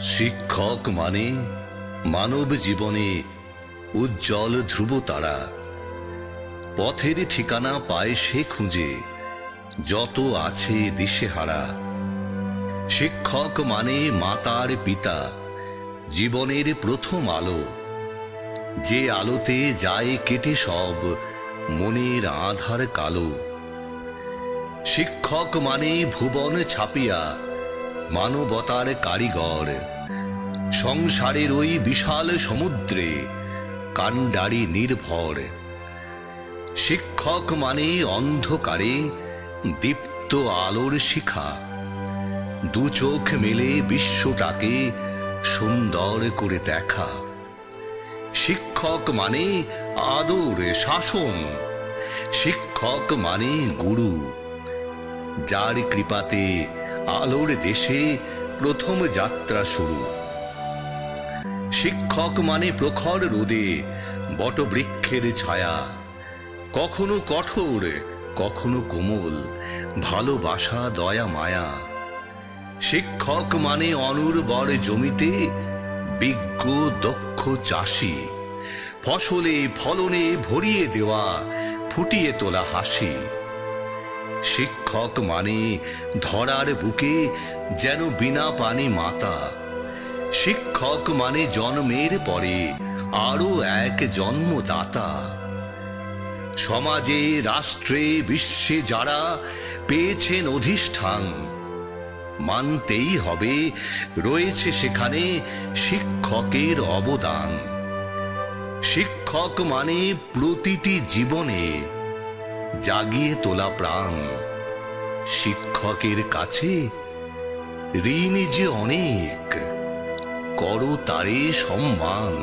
শিক্ষক মানে মানব জীবনে উজ্জ্বল ধ্রুব তারা। পথের ঠিকানা পায় সে খুঁজে, যত আছে দিশেহারা শিক্ষক মানে মাতার পিতা, জীবনের প্রথম আলো। যে আলোতে যায় কেটে সব, মনের আধার কালো। শিক্ষক মানে ভুবন ছাপিয়া মানবতার কারিগর। সংসারের ওই বিশাল সমুদ্রে কাণ্ডারি নির্ভর। শিক্ষক মানে অন্ধকারে দীপ্ত আলোর শিখা। দু চোখ মেলে বিশ্বটাকে সুন্দর করে দেখা। শিক্ষক মানে আদর, শাসন। শিক্ষক মানে গুরু। যার কৃপাতে আলোর দেশে প্রথম যাত্রা শুরু। শিক্ষক মানে প্রখর রোদে বটবৃক্ষের ছায়া। কখনো কঠোর, কখনো কোমল ভালোবাসা দয়া, মায়া। শিক্ষক মানে অনুর্বর জমিতে বিজ্ঞ, দক্ষ চাষি। ফসলে ফলনে ভরিয়ে দেওয়া, ফুটিয়ে তোলা হাসি। শিক্ষক মানে ধরার বুকে যেন বিনা পানি মাতা। শিক্ষক মানে জন্মের পরে আরও এক জন্মদাতা। সমাজে, রাষ্ট্রে, বিশ্বে যারা পেয়েছেন অধিষ্ঠান, মানতেই হবে রয়েছে সেখানে শিক্ষকের অবদান। শিক্ষক মানে প্রতিটি জীবনে জাগিয়ে তোলা প্রাণ। শিক্ষকের কাছে ঋণ যে অনেক করো তারে সম্মান।